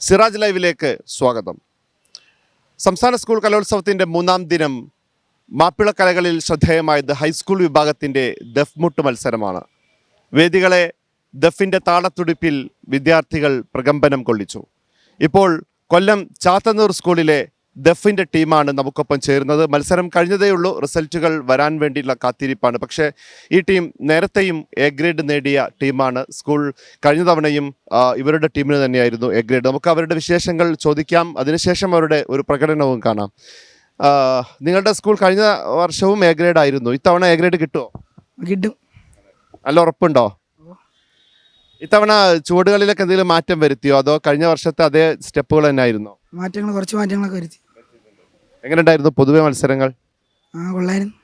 സിറാജ് ലൈവിലേക്ക് സ്വാഗതം. സംസ്ഥാന സ്കൂൾ കലോത്സവത്തിന്റെ മൂന്നാം ദിനം മാപ്പിള കലകളിൽ ശ്രദ്ധേയമായത് ഹൈസ്കൂൾ വിഭാഗത്തിന്റെ ദഫ്മുട്ട് മത്സരമാണ്. വേദികളെ ദഫിന്റെ താളത്തുടിപ്പിൽ വിദ്യാർത്ഥികൾ പ്രകമ്പനം കൊള്ളിച്ചു. ഇപ്പോൾ കൊല്ലം ചാത്തന്നൂർ സ്കൂളിലെ ദഫിന്റെ ടീമാണ് നമുക്കൊപ്പം ചേരുന്നത്. മത്സരം കഴിഞ്ഞതേയുള്ളൂ റിസൾട്ടുകൾ വരാൻ വേണ്ടിയുള്ള കാത്തിരിപ്പാണ്. പക്ഷേ ഈ ടീം നേരത്തെയും എ ഗ്രേഡ് നേടിയ ടീമാണ്. സ്കൂൾ കഴിഞ്ഞ തവണയും ഇവരുടെ ടീമിന് തന്നെയായിരുന്നു എ ഗ്രേഡ്. നമുക്ക് അവരുടെ വിശേഷങ്ങൾ ചോദിക്കാം. അതിനുശേഷം അവരുടെ ഒരു പ്രകടനവും കാണാം. നിങ്ങളുടെ സ്കൂൾ കഴിഞ്ഞ വർഷവും എ ഗ്രേഡ് ആയിരുന്നു. ഇത്തവണ എ ഗ്രേഡ് കിട്ടുമോ കിട്ടും. നല്ല ഉറപ്പുണ്ടോ? ഇത്തവണ ചുവടുകളിലൊക്കെ എന്തെങ്കിലും മാറ്റം വരുത്തിയോ? അതോ കഴിഞ്ഞ വർഷത്തെ അതേ സ്റ്റെപ്പുകൾ തന്നെ ആയിരുന്നോ മാറ്റങ്ങൾ കുറച്ച് മാറ്റങ്ങളൊക്കെ വരുത്തി. എങ്ങനെയുണ്ടായിരുന്നു പൊതുവെ മത്സരങ്ങൾ? ആ കൊള്ളായിരുന്നു.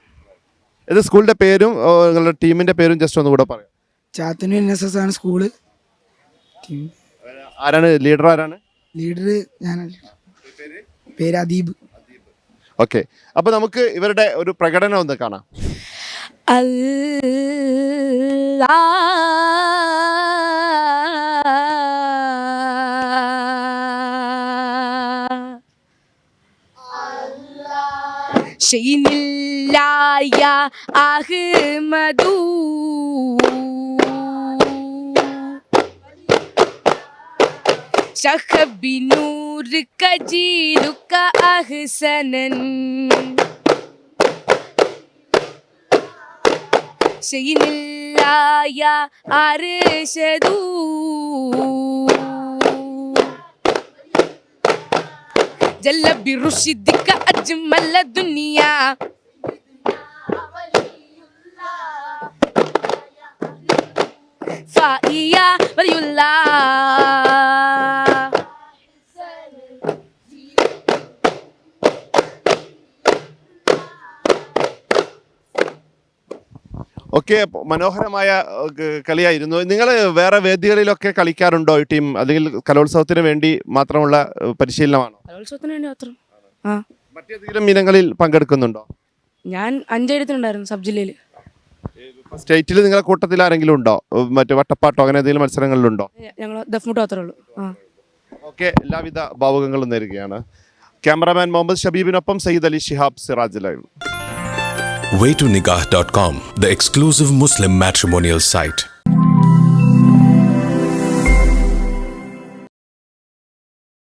ഇത് സ്കൂളിന്റെ പേരും ഓ, നിങ്ങളുടെ ടീമിന്റെ പേരും ജസ്റ്റ് ഒന്ന് കൂടെ പറയാം. ചാത്തന്നൂർ എൻ എസ് എസ് ആണ് സ്കൂൾ. ടീം. ആരാണ്? ലീഡർ ആരാണ്? ലീഡർ ഞാനല്ല പേര്? അദീബ്. ഓക്കെ അപ്പൊ നമുക്ക് ഇവരുടെ ഒരു പ്രകടനം ഒന്ന് കാണാം. ഷെയ്നില്ലായ അഹ്മദൂ شخبنور كجيلك أحسنا شيء لا يا أرشد جل برشدك أجمل الدنيا. فإيا ولي الله. ഓക്കെ മനോഹരമായ കളിയായിരുന്നു. നിങ്ങൾ വേറെ വേദികളിലൊക്കെ കളിക്കാറുണ്ടോ ഈ ടീം? അല്ലെങ്കിൽ കലോത്സവത്തിന് വേണ്ടി മാത്രമുള്ള പരിശീലനമാണോ? കലോത്സവത്തിന് വേണ്ടി മാത്രം. ആ. മറ്റേതെങ്കിലും ഇനങ്ങളിൽ പങ്കെടുക്കുന്നുണ്ടോ? ഞാൻ അഞ്ചെഴുത്തിനുണ്ടായിരുന്നു സബ് ജില്ലയിൽ സ്റ്റേറ്റിൽ നിങ്ങളുടെ കൂട്ടത്തിൽ ആരെങ്കിലും ഉണ്ടോ? മറ്റേ വട്ടപ്പാട്ടോ അങ്ങനെ എന്തെങ്കിലും മത്സരങ്ങളിലുണ്ടോ? ഞങ്ങൾ ദഫ്മുട്ട് മാത്രമേ ഉള്ളൂ. ആ. ഓക്കെ എല്ലാവിധ ഭാവുകങ്ങളും നേരുകയാണ്. Cameraman Muhammad ഷബീബിനൊപ്പം Sayyid Ali Shihab Siraj live. waytonikah.com, the exclusive Muslim matrimonial site.